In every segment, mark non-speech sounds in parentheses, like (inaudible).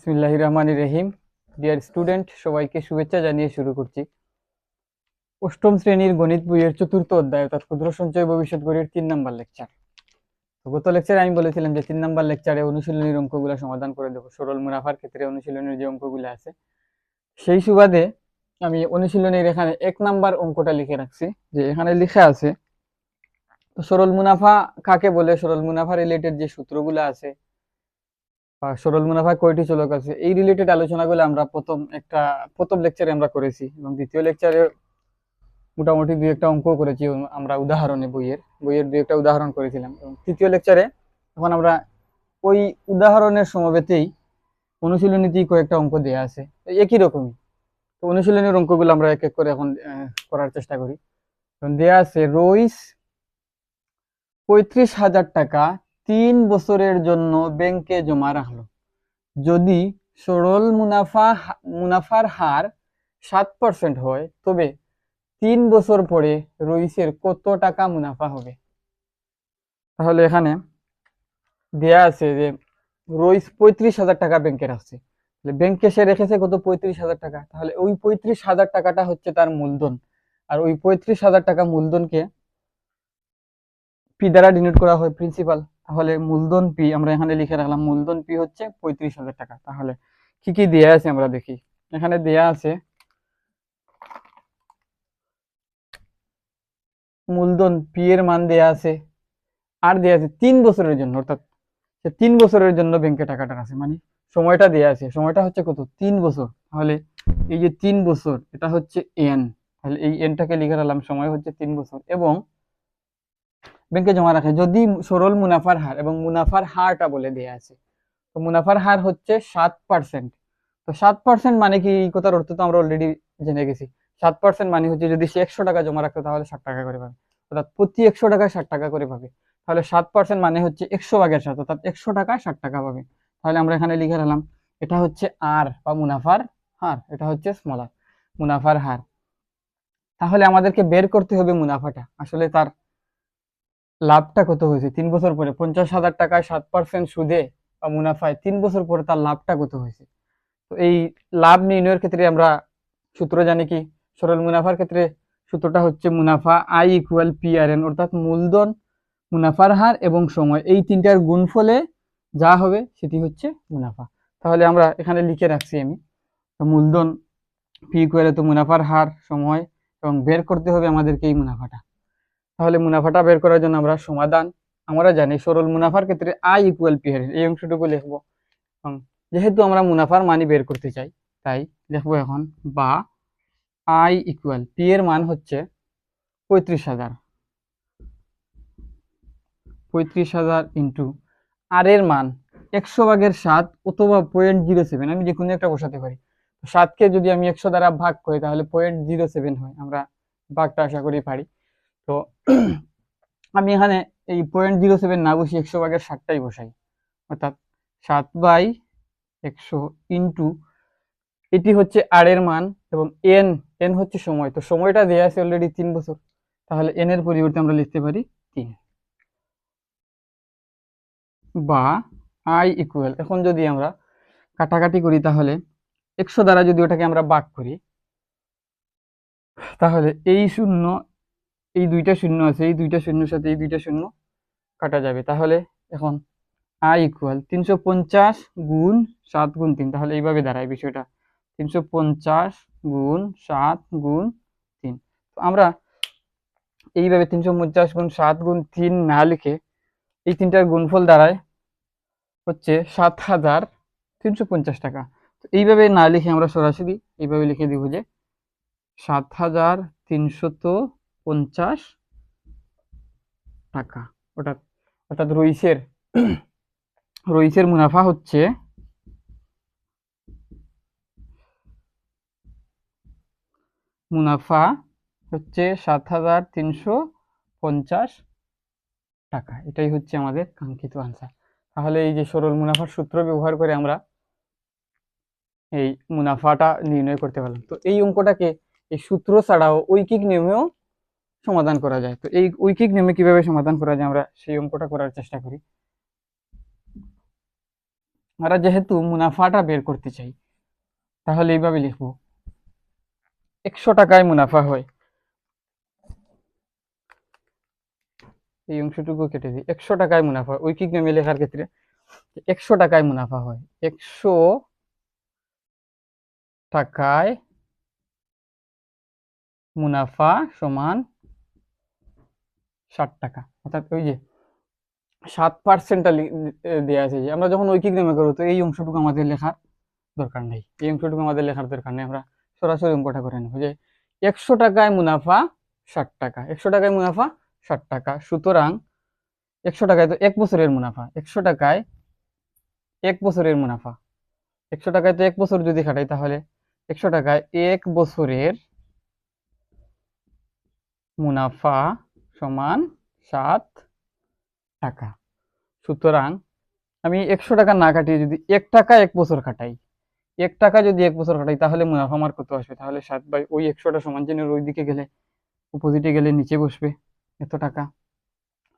বিসমিল্লাহ রহমান রহিম। Dear student সবাইকে শুভেচ্ছা জানিয়ে শুরু করছি। অষ্টম শ্রেণির গণিত বইয়ের চতুর্থ অধ্যায়, অর্থাৎ ক্ষুদ্র সঞ্চয় ভবিষ্যৎ গড়ির তিন নাম্বার লেকচার গত লেকচারে আমি বলেছিলাম যে তিন নাম্বার লেকচারে অনুশীলনীর অঙ্কগুলো সমাধান করে দেবো। সরল মুনাফার ক্ষেত্রে অনুশীলনের যে অঙ্কগুলো আছে, সেই সুবাদে আমি অনুশীলনের এখানে এক নাম্বার অঙ্কটা লিখে রাখছি, যে এখানে লেখা আছে, তো সরল মুনাফা কাকে বলে? সরল মুনাফা রিলেটেড যে সূত্রগুলো আছে সরল মুনাফা কয়টি চলক আছে? এই রিলেটেড আলোচনাগুলো আমরা প্রথম একটা, প্রথম লেকচারে আমরা করেছি এবং দ্বিতীয় লেকচারে মোটামুটি দুই একটা অঙ্ক করেছি আমরা উদাহরণে বইয়ের বইয়ের দুই একটা উদাহরণ করেছিলাম এবং তৃতীয় লেকচারে এখন আমরা ওই উদাহরণের সমবেতেই অনুশীলনীতেই কয়েকটা অঙ্ক দেয়া আছে একই রকমই। তো অনুশীলনের অঙ্কগুলো আমরা এক এক করে এখন করার চেষ্টা করি। দেয়া আছে, রইস পঁয়ত্রিশ হাজার টাকা তিন বছরের জন্য ব্যাংকে জমা রাখল। যদি সরল মুনাফা মুনাফার হার সাত পার্সেন্ট হয়, তবে তিন বছর পরে রইসের কত টাকা মুনাফা হবে? তাহলে এখানে দেয়া আছে যে রইস পঁয়ত্রিশ হাজার টাকা ব্যাংকে রাখছে। ব্যাংকে সে রেখেছে কত? পঁয়ত্রিশ হাজার টাকা। তাহলে ওই পঁয়ত্রিশ হাজার টাকাটা হচ্ছে তার মূলধন। আর ওই পঁয়ত্রিশ হাজার টাকা মূলধনকে পি দ্বারা ডিনোট করা হয় প্রিন্সিপাল তাহলে মূলধন পি আমরা এখানে লিখে রাখলাম মূলধন পি হচ্ছে পঁয়ত্রিশ হাজার টাকা। তাহলে কি কি দেয়া আছে আমরা দেখি। এখানে দেয়া আছে মূলধন পি এর মান দেয়া আছে আর দেয়া আছে তিন বছরের জন্য, অর্থাৎ তিন বছরের জন্য ব্যাংকে টাকাটা আছে মানে সময়টা দেয়া আছে, সময়টা হচ্ছে কত? তিন বছর। তাহলে এই যে তিন বছর, এটা হচ্ছে এন তাহলে এই এনটাকে লিখে রাখলাম, সময় হচ্ছে তিন বছর। এবং ব্যাংকে জমা রাখে। যদি সরল মুনাফার হার এবং মুনাফার হারটা বলে দেয়া আছে, তো মুনাফার হার হচ্ছে সাত পার্সেন্ট তো সাত পার্সেন্ট মানে কি? এই কথার অর্থ তো আমরা অলরেডি জেনে গেছি। সাত পার্সেন্ট মানে হচ্ছে যদি সে একশো টাকা জমা রাখতো, তাহলে ষাট টাকা করে পাবে। অর্থাৎ প্রতি একশো টাকায় ষাট টাকা করে পাবে। তাহলে সাত পার্সেন্ট মানে হচ্ছে একশো ভাগের সাত, অর্থাৎ একশো টাকায় ষাট টাকা পাবে। তাহলে আমরা এখানে লিখে রাখলাম, এটা হচ্ছে আর বা মুনাফার হার, এটা হচ্ছে স্মলার মুনাফার হার। তাহলে আমাদেরকে বের করতে হবে মুনাফাটা। আসলে তার লাভটা কত হয়েছে? তিন বছর পরে পঞ্চাশ হাজার টাকায় সাত পার্সেন্ট সুদে বা মুনাফায় তিন বছর পরে তার লাভটা কত হয়েছে? তো এই লাভ নির্ণয়ের ক্ষেত্রে আমরা সূত্র জানি কি? সরল মুনাফার ক্ষেত্রে সূত্রটা হচ্ছে মুনাফা I equal P R N অর্থাৎ মূলধন, মুনাফার হার এবং সময়। এই তিনটার গুণফলে যা হবে সেটি হচ্ছে মুনাফা। তাহলে আমরা এখানে লিখে রাখছি আমি। মূলধন পি ইকুয়ালে তো মুনাফার হার, সময় এবং বের করতে হবে আমাদেরকে এই মুনাফাটা। তাহলে মুনাফাটা বের করার জন্য আমরা সমাধান, আমরা জানি সরল মুনাফার ক্ষেত্রে আই ইকুয়াল পি আর এই অংশটুকু লিখব। যেহেতু আমরা মুনাফার মানই বের করতে চাই, তাই লিখব এখন বা আই ইকুয়াল পি এর মান হচ্ছে পঁয়ত্রিশ হাজার। পঁয়ত্রিশ হাজার ইন্টু আর এর মান একশো ভাগের সাত অথবা পয়েন্ট জিরো সেভেন আমি যে কোনো একটা বসাতে পারি। সাতকে যদি আমি একশো দ্বারা ভাগ করি, তাহলে পয়েন্ট জিরো সেভেন হয়। আমরা ভাগটা আশা করি পারি। তো আমি এখানে এই পয়েন্ট জিরো সেভেন না বসি একশো ভাগের ষাটটাই বসাই। অর্থাৎ সাত বাই একশো ইন্টু এটি হচ্ছে আর এর মান এবং এন এন হচ্ছে সময়। তো সময়টা দেওয়া আছে অলরেডি তিন বছর। তাহলে এন এর পরিবর্তে আমরা লিখতে পারি তিন। বা আই ইকুয়াল এখন যদি আমরা কাটাকাটি করি তাহলে একশো দ্বারা যদি ওটাকে আমরা ভাগ করি, তাহলে এই শূন্য এই দুইটা শূন্য আছে, এই দুইটা শূন্যর সাথে এই দুইটা শূন্য কাটা যাবে। তাহলে এখন আই ইকুয়াল তিনশো পঞ্চাশ গুণ সাত গুণ তিন, তাহলে এইভাবে দাঁড়ায় বিষয়টা। তিনশো পঞ্চাশ গুণ সাত গুণ তিন। তো আমরা এইভাবে তিনশো পঞ্চাশ গুণ সাত গুণ তিন না লিখে এই তিনটার গুণফল দাঁড়ায় হচ্ছে সাত হাজার তিনশো পঞ্চাশ টাকা। তো এইভাবে না লিখে আমরা সরাসরি এইভাবে লিখে দিব যে সাত হাজার তিনশত পঞ্চাশ টাকা। অর্থাৎ অর্থাৎ রইসের রইসের মুনাফা হচ্ছে মুনাফা হচ্ছে সাত হাজার তিনশো পঞ্চাশ টাকা। এটাই হচ্ছে আমাদের কাঙ্ক্ষিত আনসার তাহলে এই যে সরল মুনাফার সূত্র ব্যবহার করে আমরা এই মুনাফাটা নির্ণয় করতে পারলাম। তো এই অঙ্কটাকে এই সূত্র ছাড়াও ঐকিক নিয়মেও সমাধান করা যায়। তো এই ঐকিক নিয়মে কীভাবে সমাধান করা যায় আমরা সেই অঙ্কটা করার চেষ্টা করি। আমরা যেহেতু মুনাফাটা বের করতে চাই, তাহলে এইভাবে লিখব। একশো টাকায় মুনাফা হয়। এই অংশটুকু কেটে দিই। একশো টাকায় মুনাফা ঐকিক নিয়মে লেখার ক্ষেত্রে একশো টাকায় মুনাফা হয়। একশো টাকায় মুনাফা সমান ষাট টাকা। অর্থাৎ ওই যে সাত পার্সেন্টটা দেওয়া আছে যে, আমরা যখন ঐকিক নিয়মে করব, তো এই অংশটুকু আমাদের লেখার দরকার নেই। এই অংশটুকু আমাদের লেখার দরকার নেই। আমরা সরাসরি অঙ্কটা করে নেব যে, একশো টাকায় মুনাফা ষাট টাকা, একশো টাকায় মুনাফা ষাট টাকা। সুতরাং একশো টাকায় তো এক বছরের মুনাফা, একশো টাকায় এক বছরের মুনাফা। একশো টাকায় তো এক বছর যদি খাটাই তাহলে একশো টাকায় এক বছরের মুনাফা সমান সাত টাকা। সুতরাং আমি একশো টাকা না কাটিয়ে যদি এক টাকা এক বছর খাটাই এক টাকা যদি এক বছর খাটাই তাহলে মুনাফা আমার কত আসবে? তাহলে সাত বাই ওই একশোটা সমান চিহ্নের ওই দিকে গেলে অপোজিটে গেলে নিচে বসবে এত টাকা।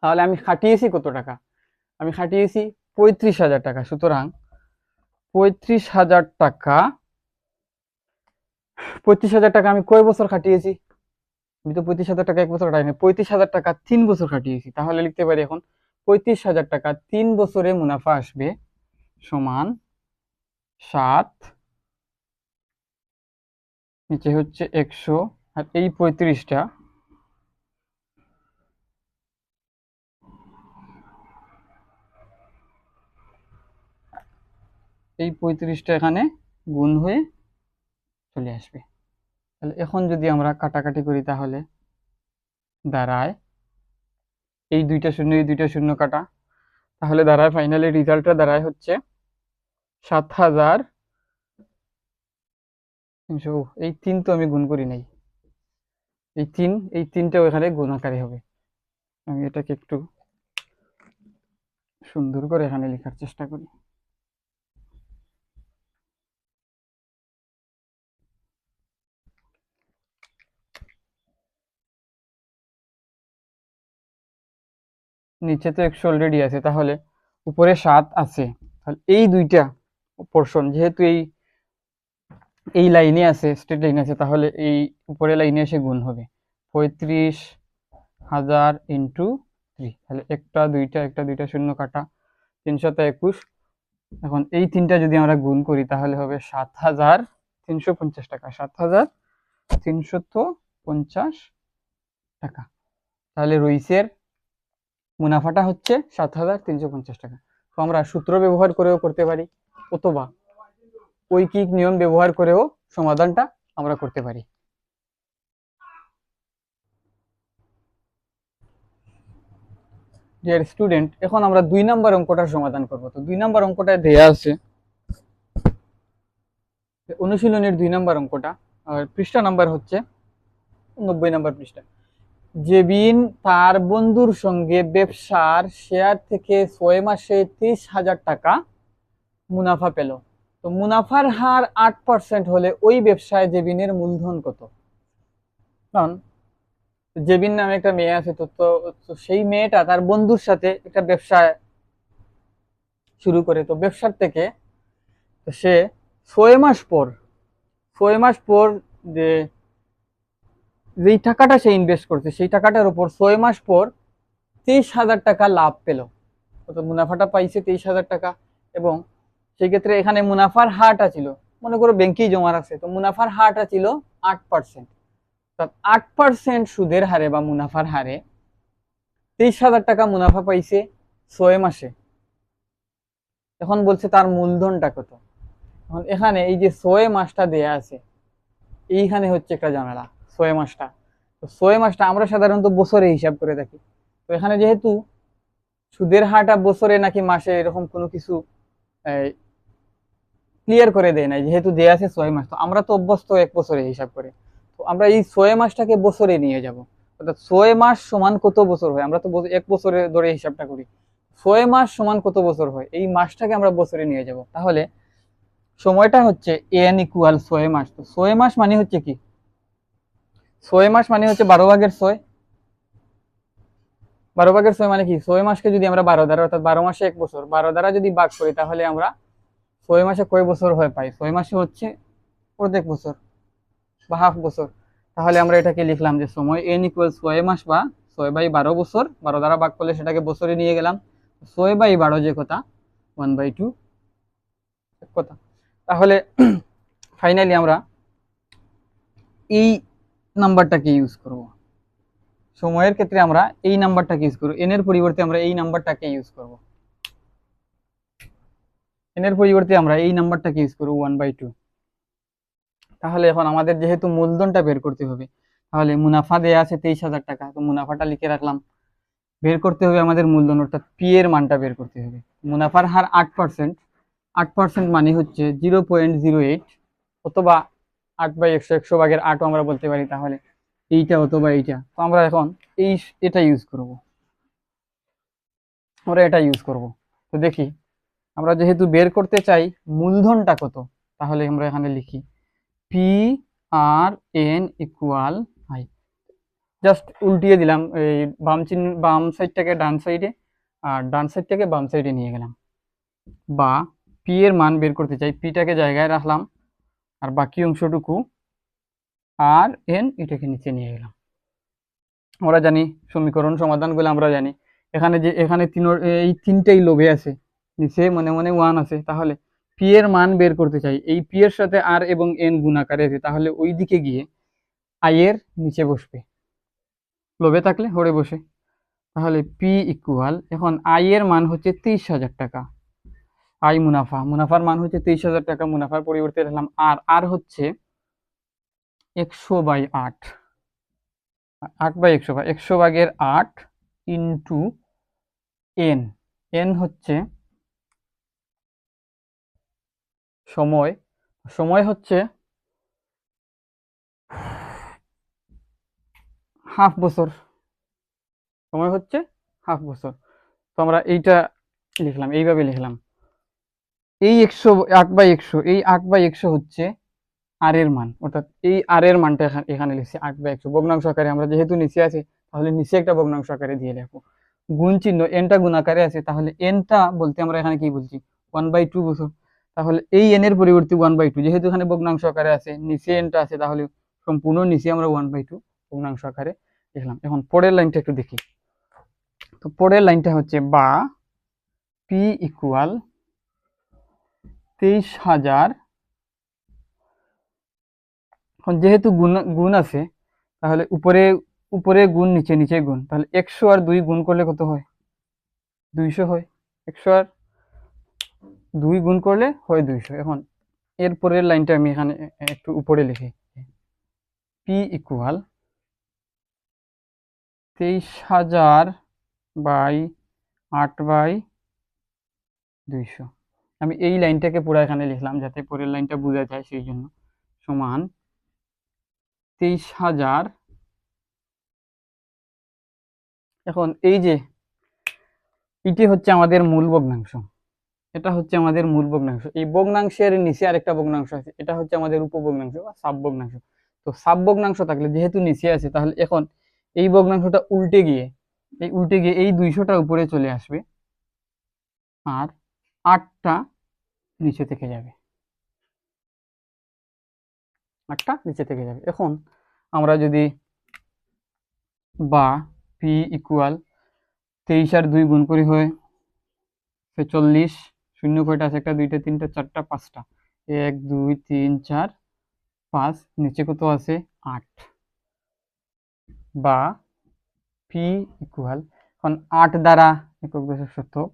তাহলে আমি খাটিয়েছি কত টাকা? আমি খাটিয়েছি পঁয়ত্রিশ হাজার টাকা। সুতরাং পঁয়ত্রিশ হাজার টাকা, পঁয়ত্রিশ হাজার টাকা আমি কয় বছর খাটিয়েছি? আমি তো পঁয়ত্রিশ হাজার টাকা এক বছর খাটাইনি পঁয়ত্রিশ হাজার টাকা তিন বছর খাটিয়েছি তাহলে লিখতে পারি এখন, পঁয়ত্রিশ হাজার টাকা তিন বছরে মুনাফা আসবে সমান সাত, নিচে হচ্ছে একশো, আর এই পঁয়ত্রিশটা এই পঁয়ত্রিশটা এখানে গুণ হয়ে চলে আসবে। তাহলে এখন যদি আমরা কাটাকাটি করি তাহলে দাঁড়ায়, এই দুইটা শূন্য, এই দুইটা শূন্য কাটা, তাহলে দাঁড়ায় ফাইনালি রেজাল্টটা দাঁড়ায় হচ্ছে সাত হাজার তিনশো এই তিন তো আমি গুণ করি নাই, এই তিন, এই তিনটাও এখানে গুণ আকারে হবে। আমি এটাকে একটু সুন্দর করে এখানে লেখার চেষ্টা করি। নিচে তো একশো অলরেডি আছে, তাহলে উপরে সাত আছে। তাহলে এই দুইটা পোর্শন যেহেতু এই এই লাইনে আছে স্ট্রেট লাইন আছে, তাহলে এই উপরে লাইনে এসে গুণ হবে। পঁয়ত্রিশ হাজার ইন্টু থ্রি তাহলে একটা, দুইটা একটা, দুইটা, শূন্য কাটা তিনশত একুশ। এখন এই তিনটা যদি আমরা গুণ করি, তাহলে হবে সাত হাজার তিনশো পঞ্চাশ টাকা। সাত হাজার তিনশত পঞ্চাশ টাকা। তাহলে রইসের মুনাফাটা হচ্ছে সাত হাজার তিনশো পঞ্চাশ টাকা। তো আমরা সূত্র ব্যবহার করেও করতে পারি, অথবা ঐকিক নিয়ম ব্যবহার করেও সমাধানটা আমরা করতে পারি। ডিয়ার স্টুডেন্ট এখন আমরা দুই নাম্বার অঙ্কটার সমাধান করব। তো দুই নাম্বার অঙ্কটা দেয়া আছে অনুশীলনের দুই নাম্বার অঙ্কটা, আর পৃষ্ঠা নাম্বার হচ্ছে নব্বই নাম্বার পৃষ্ঠা। জেবিন তার বন্ধুর সঙ্গে ব্যবসার শেয়ার থেকে ছয় মাসে ত্রিশ হাজার টাকা মুনাফা পেল। তো মুনাফার হার আট পার্সেন্ট হলে ওই ব্যবসায় জেবিনের মূলধন কত? কারণ জেবিন নামে একটা মেয়ে আছে, তো তো সেই মেয়েটা তার বন্ধুর সাথে একটা ব্যবসা শুরু করে। তো ব্যবসার থেকে সে ছয় মাস পর, ছয় মাস পর যে যেই টাকাটা সে ইনভেস্ট করছে, সেই টাকাটার উপর ছয় মাস পর তেইশ হাজার টাকা লাভ পেল। অর্থাৎ মুনাফাটা পাইছে তেইশ হাজার টাকা এবং সেই ক্ষেত্রে এখানে মুনাফার হারটা ছিল, মনে করো ব্যাংকেই জমা রাখছে, তো মুনাফার হারটা ছিল আট পার্সেন্ট অর্থাৎ আট পার্সেন্ট সুদের হারে বা মুনাফার হারে তেইশ হাজার টাকা মুনাফা পাইছে ছয় মাসে। এখন বলছে তার মূলধনটা কত? এখন এখানে এই যে ছয় মাসটা দেয়া আছে, এইখানে হচ্ছে একটা ঝামেলা। ছয় মাসটা। তো ছয় মাসটা আমরা সাধারণত বছরে হিসাব করে থাকি। তো এখানে যেহেতু সুদের হারটা বছরে নাকি মাসে এরকম কোনো কিছু ক্লিয়ার করে দেয় নাই, যেহেতু দেয়া আছে ছয় মাস, তো আমরা তো অভ্যস্ত এক বছরে হিসাব করে। তো আমরা এই ছয় মাসটাকে বছরে নিয়ে যাব। অর্থাৎ ছয় মাস সমান কত বছর হয়? আমরা তো এক বছরে ধরে হিসাবটা করি। ছয় মাস সমান কত বছর হয়? এই মাসটাকে আমরা বছরে নিয়ে যাব। তাহলে সময়টা হচ্ছে এন ইকুয়াল ছয় মাস। তো ছয় মাস মানে হচ্ছে কি? ছয় মাস মানে হচ্ছে বারো ভাগের ছয়। বারো ভাগের ছয় মানে কি? ছয় মাসকে যদি আমরা বারো দ্বারা, অর্থাৎ বারো মাসে এক বছর, বারো দ্বারা যদি ভাগ করি, তাহলে আমরা ছয় মাসে কয় বছর হয় পাই? ছয় মাসে হচ্ছে প্রত্যেক বছর বা হাফ বছর। তাহলে আমরা এটাকে লিখলাম যে সময় এন ইকুয়াল ছয় মাস বা ছয় বাই বারো বছর, বারো দ্বারা ভাগ করলে সেটাকে বছরে নিয়ে গেলাম। ছয় বাই বারো যে কথা ওয়ান বাই টু কথা। তাহলে (clears throat) ফাইনালি আমরা এই নাম্বারটাকে ইউজ করব। সময়ের ক্ষেত্রে আমরা এই নাম্বারটাকে ইউজ করব। এন এর পরিবর্তে আমরা এই নাম্বারটাকে ইউজ করব। এন এর পরিবর্তে আমরা এই নাম্বারটাকে ইউজ করব ওয়ান বাই টু তাহলে এখন আমাদের যেহেতু মূলধনটা বের করতে হবে, তাহলে মুনাফা দেয়া আছে তেইশ হাজার টাকা। তো মুনাফাটা লিখে রাখলাম। বের করতে হবে আমাদের মূলধন, অর্থাৎ পি এর মানটা বের করতে হবে। মুনাফার হার আট পার্সেন্ট আট পার্সেন্ট মানে হচ্ছে জিরো পয়েন্ট জিরো এইট অথবা আট বাই একশো একশো ভাগের আটও আমরা বলতে পারি তাহলে। এইটা অথবা এইটা। তো আমরা এখন এই এটা ইউজ করব। আমরা এটা ইউজ করব। তো দেখি, আমরা যেহেতু বের করতে চাই মূলধনটা কত, তাহলে আমরা এখানে লিখি P R N equal I just উল্টিয়ে দিলাম, এই বাম চিহ্ন, বাম সাইডটাকে ডান সাইডে আর ডান সাইডটাকে বাম সাইডে নিয়ে গেলাম। বা পি এর মান বের করতে চাই পিটাকে জায়গায় রাখলাম। আর বাকি অংশটুকু আর এন এটাকে নিচে নিয়ে গেলাম আমরা জানি সমীকরণ সমাধানগুলো আমরা জানি। এখানে যে, এখানে তিন, এই তিনটেই লোভে আছে। নিচে মনে মনে ওয়ান আছে। তাহলে পি এর মান বের করতে চাই। এই পি এর সাথে আর এবং এন গুণাকারে আছে। তাহলে ওই দিকে গিয়ে আই এর নিচে বসবে। লোভে থাকলে হরে বসে। তাহলে পি ইকুয়াল এখন আই এর মান হচ্ছে তেইশ হাজার টাকা। আই মুনাফা। মুনাফার মান হচ্ছে তেইশ হাজার টাকা, মুনাফার পরিবর্তে লিখলাম আর আর হচ্ছে একশো বাই আট। আট বাই একশো বাই, একশো ভাগের আট ইন্টু এন। এন হচ্ছে সময়। সময় হচ্ছে হাফ বছর। সময় হচ্ছে হাফ বছর। তো আমরা এইটা লিখলাম, এইভাবে লিখলাম। এই একশো আট বাই একশো, এই আট বাই একশো হচ্ছে আর এর মান। অর্থাৎ এই আর এর মানটা এখানে লিখছি আট বাই একশো। ভগ্নাংশ আকারে আমরা যেহেতু নিচে আছে, তাহলে নিচে একটা ভগ্নাংশ আকারে দিয়ে রাখব গুণ চিহ্ন এনটা গুণ আকারে আছে, তাহলে এনটা বলতে আমরা এখানে কি বলছি ওয়ান বাই টু বছর তাহলে এই এন এর পরিবর্তে ওয়ান বাই টু যেহেতু এখানে ভগ্নাংশ আকারে আছে, নিচে এনটা আছে, তাহলে সম্পূর্ণ নিচে আমরা ওয়ান বাই টু ভগ্নাংশ আকারে লিখলাম। এখন পরের লাইনটা একটু দেখি। তো পরের লাইনটা হচ্ছে বা পি ইকুয়াল তেইশ হাজার। যেহেতু গুণ গুণ আছে, তাহলে উপরে উপরে গুণ, নিচে নিচে গুণ। তাহলে একশো আর দুই গুণ করলে কত হয়? দুইশো হয়। একশো আর দুই গুণ করলে হয় দুইশো। এখন এর পরের লাইনটা আমি এখানে একটু উপরে লিখি। পি ইকুয়াল তেইশ হাজার বাই আট বাই দুইশো। আমি এই লাইনটাকে পুরো এখানে লিখলাম যাতে পরের লাইনটা বোঝা যায় সেই জন্য। সমান তেইশ হাজার। এখন এই যে এটি হচ্ছে আমাদের মূল ভগ্নাংশ। এটা হচ্ছে আমাদের মূল ভগ্নাংশ। এই ভগ্নাংশের নিচে আরেকটা ভগ্নাংশ আছে। এটা হচ্ছে আমাদের উপভগ্নাংশ বা সাব ভগ্নাংশ তো সাব ভগ্নাংশ থাকলে যেহেতু নিচে আছে, তাহলে এখন এই ভগ্নাংশটা উল্টে গিয়ে, এই উল্টে গিয়ে এই দুইশোটা উপরে চলে আসবে। আর আটটা নিচে থেকে যাবে। আটটা নিচে থেকে যাবে। এখন আমরা যদি বা পি ইকুয়াল তেইশ আর দুই গুণ করি হয় ছেচল্লিশ শূন্য কয়টা আছে? একটা, দুইটা, তিনটা, চারটা, পাঁচটা। এক, দুই, তিন, চার, পাঁচ, নিচে কত আছে? আট। বা পি ইকুয়াল এখন আট দ্বারা একক দশক শতক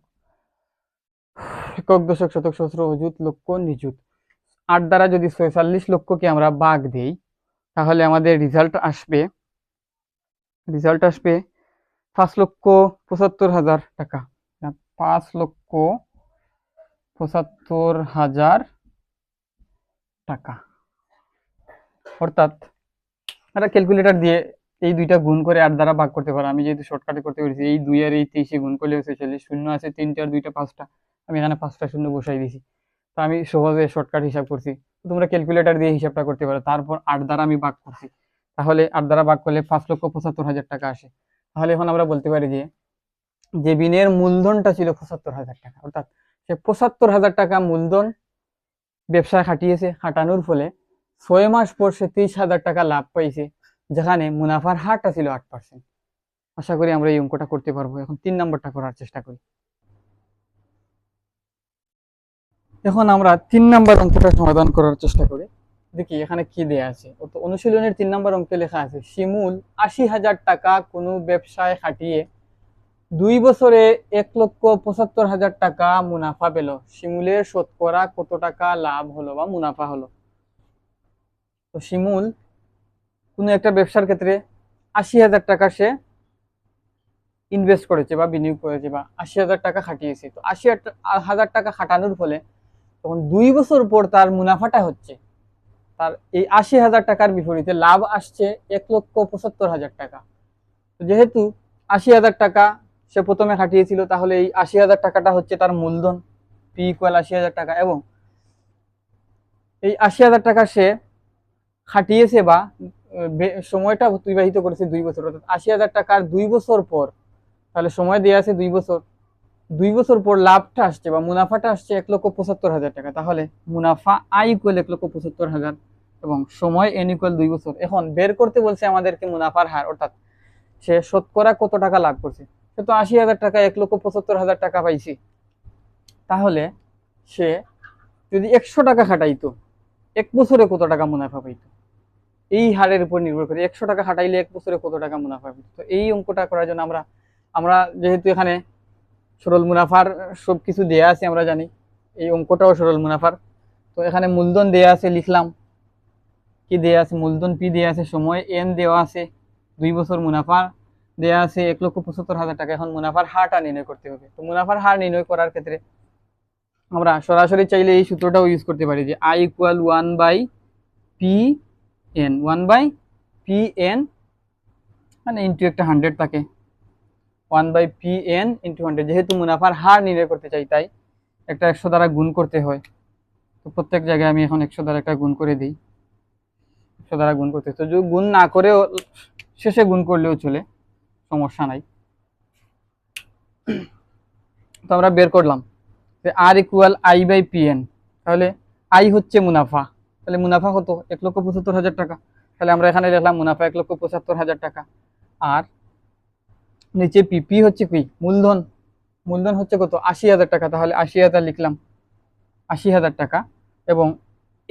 একক দশক শতক সহস্র অযুত লক্ষ নিযুত। আট দ্বারা যদি ছয়চল্লিশ লক্ষকে আমরা বাঘ দেই, তাহলে আমাদের রেজাল্ট আসবে রেজাল্ট আসবে পাঁচ লক্ষ পঁচাত্তর হাজার টাকা। পাঁচ লক্ষ পঁচাত্তর হাজার টাকা। অর্থাৎ একটা ক্যালকুলেটার দিয়ে এই দুইটা গুণ করে আট দ্বারা ভাগ করতে পারো। আমি যেহেতু শর্টকাটে করতে পেরেছি, এই দুই আর এই তেইশে গুণ করলে ছেচল্লিশ, শূন্য আছে, তিনটে আর দুইটা পাঁচটা। আমি এখানে পাঁচটা শূন্য বসাই দিয়েছি। তো আমি সহজে শর্টকাট হিসাব করছি। তোমরা ক্যালকুলেটর দিয়ে হিসাবটা করতে পারো। তারপর আট দ্বারা আমি ভাগ করছি। তাহলে আট দ্বারা ভাগ করলে পাঁচ লক্ষ পঁচাত্তর হাজার টাকা আসে। তাহলে এখন আমরা বলতে পারি যে যে বিনের মূলধনটা ছিল পঁচাত্তর হাজার টাকা, অর্থাৎ সে পঁচাত্তর হাজার টাকা মূলধন ব্যবসায় খাটিয়েছে, খাটানোর ফলে ছয় মাস পর সে তেইশ হাজার টাকা লাভ পাইছে, যেখানে মুনাফার হারটা ছিল আট পার্সেন্ট আশা করি আমরা এই অঙ্কটা করতে পারব। এখন তিন নম্বরটা করার চেষ্টা করি। এখন আমরা তিন নম্বর অঙ্কটা সমাধান করার চেষ্টা করি। দেখি এখানে কি দেয়া আছে। তো অনুশীলনের তিন নম্বর অঙ্কে লেখা আছে, শিমুল আশি হাজার টাকা কোনো ব্যবসায় খাটিয়ে দুই বছরে এক লক্ষ পঁচাত্তর হাজার টাকা মুনাফা পেল। শিমুলের শতকরা কত টাকা লাভ হলো বা মুনাফা হলো? তো শিমুল, কোনো একটা ব্যবসার ক্ষেত্রে আশি হাজার টাকা সে ইনভেস্ট করেছে বা বিনিয়োগ করেছে বা আশি হাজার টাকা খাটিয়েছে। তো আশি হাজার টাকা খাটানোর ফলে তখন দুই বছর পর তার মুনাফাটা হচ্ছে। তার এই আশি হাজার টাকার বিপরীতে লাভ আসছে এক লক্ষ পঁচাত্তর হাজার টাকা। যেহেতু আশি হাজার টাকা সে প্রথমে খাটিয়েছিল, তাহলে এই আশি হাজার টাকাটা হচ্ছে তার মূলধন। পি ইকুয়াল আশি হাজার টাকা এবং এই আশি হাজার টাকা সে খাটিয়েছে বা সময়টা অতিবাহিত করেছে দুই বছর। অর্থাৎ আশি হাজার টাকার দুই বছর পর, তাহলে সময় দেওয়া আছে দুই বছর। দুই বছর পর লাভটা আসছে বা মুনাফাটা আসছে এক লক্ষ পঁচাত্তর হাজার টাকা। তাহলে মুনাফা আই ইকুয়াল এক লক্ষ পঁচাত্তর হাজার এবং সময় এন ইকুয়াল দুই বছর। এখন বের করতে বলছে আমাদেরকে মুনাফার হার, অর্থাৎ সে শতকরা কত টাকা লাভ করছে? সে তো আশি হাজার টাকা, এক লক্ষ পঁচাত্তর হাজার টাকা পাইছি। তাহলে সে যদি একশো টাকা খাটাইতো, এক বছরে কত টাকা মুনাফা পাইতো? এই হারের উপর নির্ভর করে একশো টাকা খাটাইলে এক বছরে কত টাকা মুনাফা পাইতো? তো এই অঙ্কটা করার জন্য আমরা আমরা যেহেতু এখানে সরল মুনাফার সব কিছু দেয়া আছে, আমরা জানি। এই অঙ্কটাও সরল মুনাফার। তো এখানে মূলধন দেয়া আছে, লিখলাম। কি দেয়া আছে? মূলধন পি দেয়া আছে, সময় এন দেওয়া আছে, দুই বছর মুনাফা দেয়া আছে, এক লক্ষ পঁচাত্তর হাজার টাকা। এখন মুনাফার হারটা নির্ণয় করতে হবে। তো মুনাফার হার নির্ণয় করার ক্ষেত্রে আমরা সরাসরি চাইলে এই সূত্রটাও ইউজ করতে পারি যে I equal one by P N one by P N মানে ইন্টু একটা হান্ড্রেড থাকে। One by P N into hundred যেহেতু মুনাফার হার নির্ণয় করতে চাই, তাই একটা একশো দ্বারা গুণ করতে হয়। তো প্রত্যেক জায়গায় আমি এখন একশো দ্বারা একটা গুণ করে দিই। একশো দ্বারা গুণ করতে। তো যদি গুণ না করেও শেষে গুণ করলেও চলে, সমস্যা নাই। তো আমরা বের করলাম যে R equal I by P N তাহলে আই হচ্ছে মুনাফা। তাহলে মুনাফা কত? এক লক্ষ পঁচাত্তর হাজার টাকা। তাহলে আমরা এখানে লিখলাম মুনাফা এক লক্ষ পঁচাত্তর হাজার টাকা। আর নিচে পি পি হচ্ছে কি? মূলধন। মূলধন হচ্ছে কত? আশি হাজার টাকা। তাহলে আশি হাজার লিখলাম। আশি হাজার টাকা এবং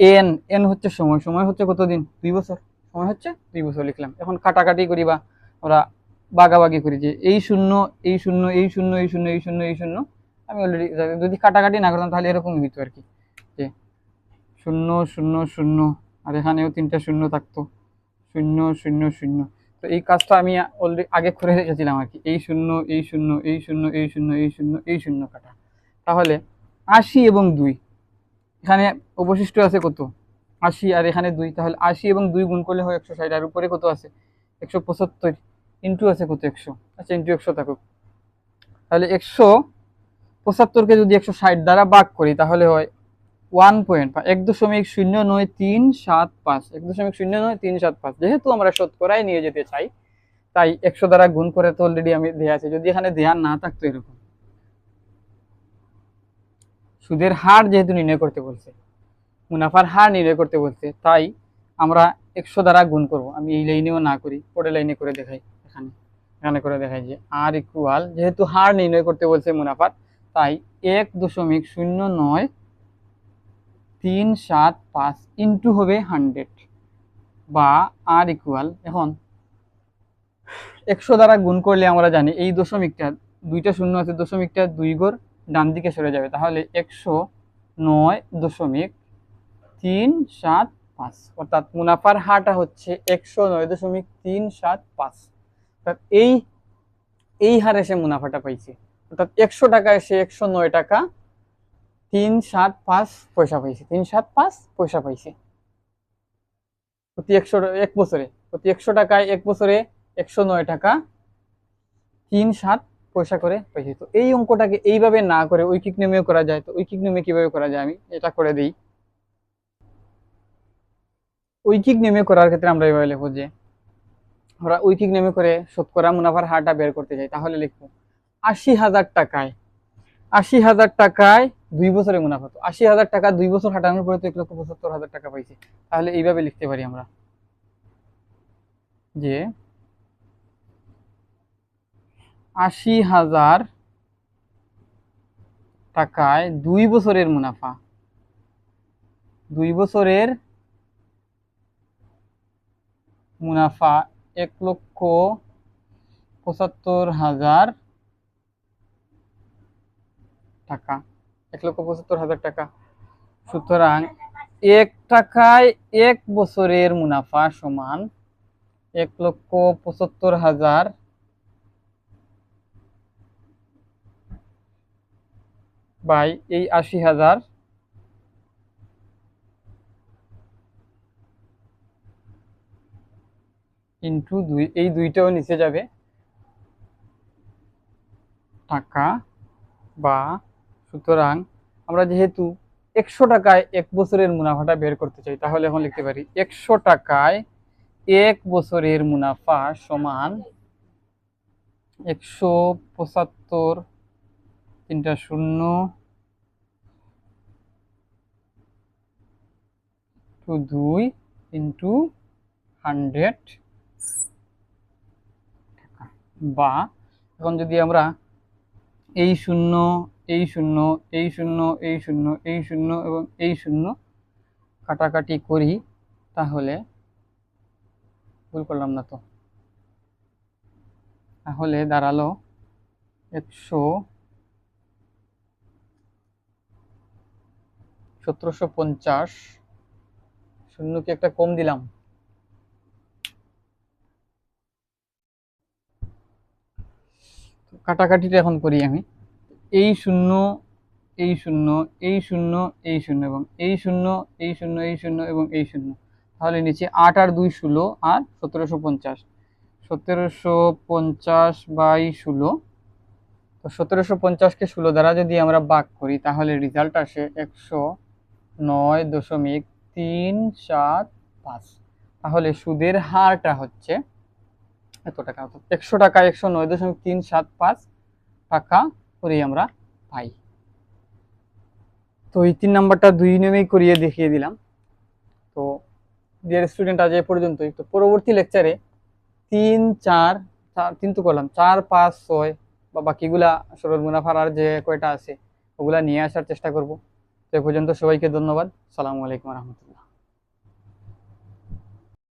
এন এন হচ্ছে সময়। সময় হচ্ছে কতদিন? দুই বছর। সময় হচ্ছে দুই বছর লিখলাম। এখন কাটাকাটি করি বা আমরা বাগাবাগি করি যে এই শূন্য এই শূন্য এই শূন্য এই শূন্য এই শূন্য এই শূন্য, আমি অলরেডি যদি কাটাকাটি না করতাম তাহলে এরকমই হইতো আর কি। যে শূন্য শূন্য শূন্য, আর এখানেও তিনটা শূন্য থাকতো। শূন্য শূন্য শূন্য। তো এই কাজটা আমি অলরেডি আগে করে রেখেছিলাম আর কি। এই শূন্য এই শূন্য এই শূন্য এই শূন্য এই শূন্য এই শূন্য কাটা। তাহলে আশি এবং দুই, এখানে অবশিষ্ট আছে কত? আশি আর এখানে দুই, তাহলে আশি এবং দুই গুণ করলে হয় একশো ষাট, আর উপরে কত আছে? একশো পঁচাত্তর ইন্টু আছে কত একশো? আচ্ছা ইন্টু একশো থাকুক। তাহলে একশো পঁচাত্তরকে যদি একশো ষাট দ্বারা ভাগ করি, তাহলে হয় ওয়ান পয়েন্ট এক দশমিক শূন্য নয় তিন সাত পাঁচ, এক দশমিক শূন্য নয় তিন সাত পাঁচ। যেহেতু আমরা শতকরায় নিয়ে যেতে চাই, তাই একশো দ্বারা গুণ করে তো অলরেডি আমি দেয়া আছে। যদি এখানে ধ্যান না থাকতো এরকম। সুদের হার যেহেতু নির্ণয় করতে বলছে, মুনাফার হার নির্ণয় করতে বলছে, তাই আমরা একশো দ্বারা গুণ করব। আমি এই লাইনেও না করি, পরের লাইনে করে দেখাই, এখানে এখানে করে দেখাই যে আর ইকুয়াল যেহেতু হার নির্ণয় করতে বলছে মুনাফার, তাই এক দশমিক শূন্য নয় তিন সাত পাঁচ ইন্টু হবে হান্ড্রেড বা আর ইকুয়াল এখন একশো দ্বারা গুণ করলে আমরা জানি এই দশমিকটা দুইটা শূন্য আছে, দশমিকটা দুই গড় ডান দিকে সরে যাবে। তাহলে একশো নয় দশমিক তিন সাত পাঁচ, অর্থাৎ মুনাফার হারটা হচ্ছে একশো নয় দশমিক তিন সাত পাঁচ। অর্থাৎ এই এই হারে সে মুনাফাটা পাইছে। অর্থাৎ একশো টাকায় সে একশো নয় টাকা তিন সাত পাঁচ পয়সা পাইছে, তিন সাত পাঁচ পয়সা পাইছে। প্রতি একশো এক বছরে, প্রতি একশো টাকায় এক বছরে একশো নয় টাকা তিন সাত পয়সা করে পাইছি। তো এই অঙ্কটাকে এইভাবে না করে ঐকিক নিয়মেও করা যায়। তো ঐকিক নিয়মে কীভাবে করা যায় আমি এটা করে দিই। ঐকিক নিয়মে করার ক্ষেত্রে আমরা এইভাবে লিখব যে, আমরা ঐকিক নিয়মে করে শতকরা মুনাফার হারটা বের করতে চাই, তাহলে লিখব আশি হাজার টাকায় আশি হাজার টাকায় দুই বছরের মুনাফা তো। আশি হাজার টাকা দুই বছর হাঁটানোর পরে তো এক লক্ষ পঁচাত্তর হাজার টাকা পাইছে। তাহলে এইভাবে লিখতে পারি আমরা। যে আশি হাজার টাকায় দুই বছরের মুনাফা। দুই বছরের মুনাফা এক লক্ষ পঁচাত্তর হাজার টাকা, এক লক্ষ পঁচাত্তর হাজার টাকা। সুতরাং এক টাকায় এক বছরের মুনাফা সমান এক লক্ষ পঁচাত্তর হাজার বাই এই আশি হাজার। ইন্টু দুই, এই দুইটাও নিচে যাবে। টাকা বা সুতরাং আমরা যেহেতু একশো টাকায় এক বছরের মুনাফাটা বের করতে চাই, তাহলে এখন লিখতে পারি একশো টাকায় এক বছরের মুনাফা সমান একশো পঁচাত্তর তিনটা শূন্য টু দুই ইন্টু হান্ড্রেড বা এখন যদি আমরা এই শূন্য এই শূন্য এই শূন্য এই শূন্য এই শূন্য এবং এই শূন্য কাটাকাটি করি, তাহলে ভুল করলাম না তো। তাহলে দাঁড়াল একশো সতেরোশো পঞ্চাশ। শূন্যকে একটা কম দিলাম। কাটাকাটিটা এখন করি আমি। এই শূন্য এই শূন্য এই শূন্য এই শূন্য এবং এই শূন্য এই শূন্য এই শূন্য এবং এই শূন্য। তাহলে নিচে আট আর দুই ষোলো আর সতেরোশো পঞ্চাশ। সতেরোশো পঞ্চাশ বাই ষোলো। তো সতেরোশো পঞ্চাশকে ষোলো দ্বারা যদি আমরা ভাগ করি, তাহলে রেজাল্ট আসে একশো নয় দশমিক তিন সাত পাঁচ। তাহলে সুদের হারটা হচ্ছে এত টাকা একশো টাকা একশো নয় দশমিক তিন সাত পাঁচ টাকা করেই আমরা পাই। তো এই তিন নাম্বারটা দুই নিয়মেই করিয়ে দেখিয়ে দিলাম। তো ডিয়ার স্টুডেন্ট আজ এ পর্যন্তই। তো পরবর্তী লেকচারে তিন, চার চার, তিন তো করলাম, চার, পাঁচ, ছয় বা বাকিগুলা সরল মুনাফার আর যে কয়টা আছে, ওগুলা নিয়ে আসার চেষ্টা করব। তো এ পর্যন্ত সবাইকে ধন্যবাদ। সালামু আলাইকুম রহমতুল্লাহ।